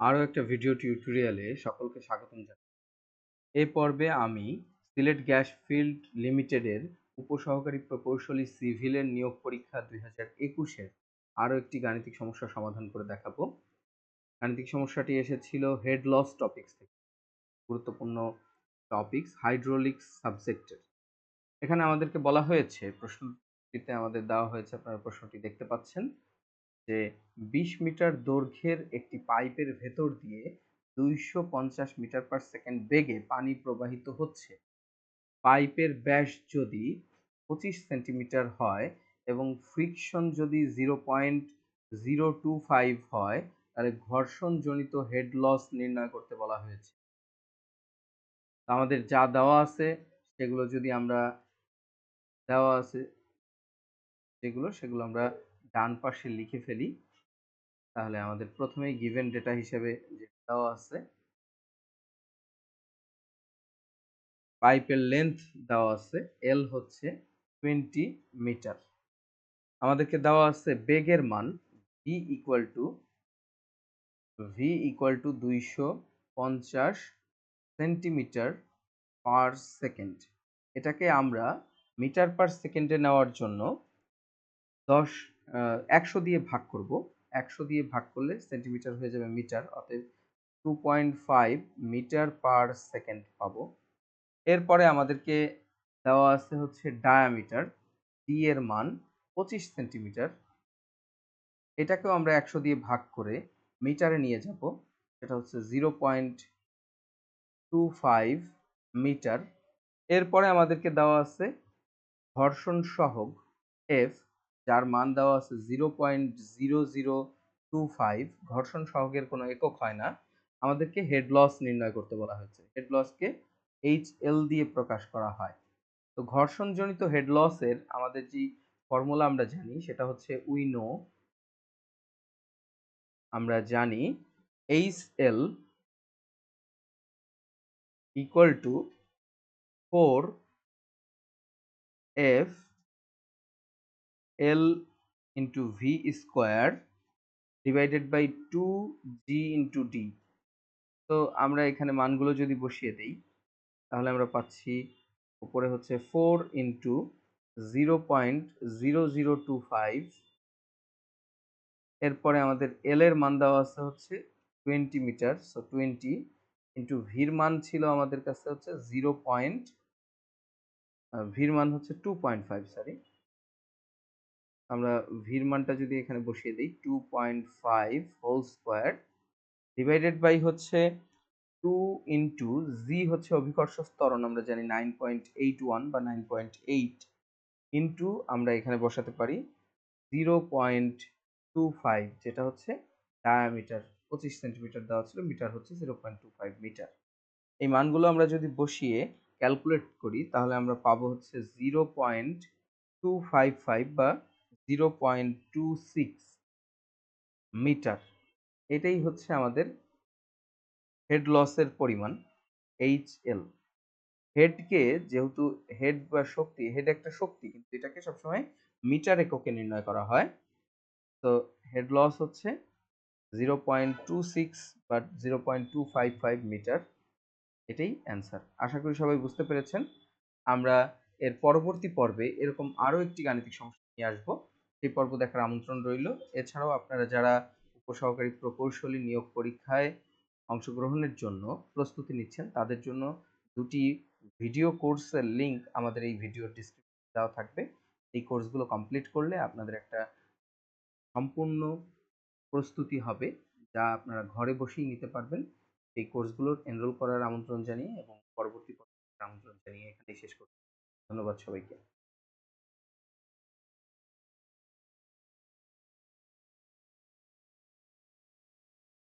আরও একটা ভিডিও টিউটোরিয়ালে সকলকে স্বাগতম জানাই। এই পর্বে আমি সিলেট গ্যাস ফিল্ড লিমিটেডের উপসহকারী প্রকৌশলী সিভিলের নিয়োগ পরীক্ষা দুই হাজার একুশের আরও একটি গাণিতিক সমস্যা সমাধান করে দেখাবো। গাণিতিক সমস্যাটি এসেছিল হেড লস টপিক্স থেকে, গুরুত্বপূর্ণ টপিক্স হাইড্রোলিক্স সাবজেক্টের এখানে আমাদেরকে বলা হয়েছে, প্রশ্নটিতে আমাদের দেওয়া হয়েছে, আপনারা প্রশ্নটি দেখতে পাচ্ছেন। যে বিশ মিটার দৈর্ঘ্যের একটি পাইপের ভেতর দিয়ে দুইশো পঞ্চাশ মিটার পার সেকেন্ড বেগে পানি প্রবাহিত হচ্ছে। পাইপের ব্যাস যদি পঁচিশ সেন্টিমিটার হয় এবং ফ্রিকশন যদি zero point zero two five হয়, তাহলে ঘর্ষণজনিত হেড লস নির্ণয় করতে বলা হয়েছে। আমাদের যা দেওয়া আছে, সেগুলো যদি আমরা, দেওয়া আছে, যেগুলো, সেগুলো আমরা ডান পাশে লিখে ফেলি। তাহলে আমাদের প্রথমেই গিভেন ডেটা হিসেবে যে দেওয়া আছে পাইপের লেন্থ দেওয়া আছে এল হচ্ছে টোয়েন্টি মিটার আমাদেরকে দেওয়া আছে বেগের মান V equal to V equal to দুইশো পঞ্চাশ সেন্টিমিটার পার সেকেন্ড এটাকে আমরা মিটার পার সেকেন্ডে নেওয়ার জন্য দশ একশো দিয়ে ভাগ করব। একশো দিয়ে ভাগ করলে সেন্টিমিটার হয়ে যাবে মিটার, অতএব two point five meter per second পাবো। এরপরে আমাদেরকে দেওয়া আছে হচ্ছে ডায়ামিটার ডি এর মান পঁচিশ সেন্টিমিটার। এটাকেও আমরা একশো দিয়ে ভাগ করে মিটারে নিয়ে যাব। সেটা হচ্ছে zero point two five meter. এরপরে আমাদেরকে দেওয়া আছে ঘর্ষণ সহগ এফ যার মান দেওয়া আছে zero point zero zero two five ঘর্ষণ সহগের কোনো একক হয় না। আমাদেরকে হেড লস নির্ণয় করতে বলা হয়েছে। হেড লসকে এইচ এল দিয়ে প্রকাশ করা হয়। তো ঘর্ষণজনিত হেড লসের আমাদের যে ফর্মুলা আমরা জানি, সেটা হচ্ছে উইনো আমরা জানি H L equal to four F into V square divided by two G into D তো আমরা এখানে মানগুলো যদি বসিয়ে দিই, তাহলে আমরা পাচ্ছি উপরে হচ্ছে four into zero point zero zero two five এরপরে আমাদের এল এর মান দেওয়া আছে হচ্ছে twenty meter so twenty into ভির মান ছিল আমাদের কাছে হচ্ছে জিরো পয়েন্ট ভির মান হচ্ছে টু পয়েন্ট ফাইভ সরি আমরা ভির মানটা যদি এখানে বসিয়ে দিই two point five whole square divided by হচ্ছে টু ইন্টু জি হচ্ছে অভিকর্ষ স্তরণ আমরা জানি নাইন পয়েন্ট এইট ওয়ান বা নাইন পয়েন্ট এইট ইন্টু আমরা এখানে বসাতে পারি জিরো পয়েন্ট টু ফাইভ যেটা হচ্ছে ডায়ামিটার পঁচিশ সেন্টিমিটার দেওয়া ছিল মিটার হচ্ছে zero point two five meter এই মানগুলো আমরা যদি বসিয়ে ক্যালকুলেট করি, তাহলে আমরা পাবো হচ্ছে zero point two five five বা zero point two six meter. এটাই হচ্ছে আমাদের হেড লসের পরিমাণ এইচ এল হেডকে যেহেতু হেড বা শক্তি হেড একটা শক্তি, কিন্তু এটাকে সবসময় মিটার এককে নির্ণয় করা হয়। তো হেড লস হচ্ছে জিরো পয়েন্ট টু সিক্স বা zero point two five five meter. এটাই অ্যান্সার আশা করি সবাই বুঝতে পেরেছেন। আমরা এর পরবর্তী পর্বে এরকম আরও একটি গাণিতিক সমস্যা নিয়ে আসব। সেই পর্ব দেখার আমন্ত্রণ রইল। এছাড়াও আপনারা যারা উপসহকারী প্রকৌশলী নিয়োগ পরীক্ষায় অংশগ্রহণের জন্য প্রস্তুতি নিচ্ছেন, তাদের জন্য দুটি ভিডিও কোর্সের লিংক আমাদের এই ভিডিও ডিসক্রিপশনে দেওয়া থাকবে। এই কোর্সগুলো কমপ্লিট করলে আপনাদের একটা সম্পূর্ণ প্রস্তুতি হবে, যা আপনারা ঘরে বসেই নিতে পারবেন। এই কোর্সগুলোর এনরোল করার আমন্ত্রণ জানিয়ে এবং পরবর্তী আমন্ত্রণ জানিয়ে এখানেই শেষ করছি। ধন্যবাদ সবাইকে।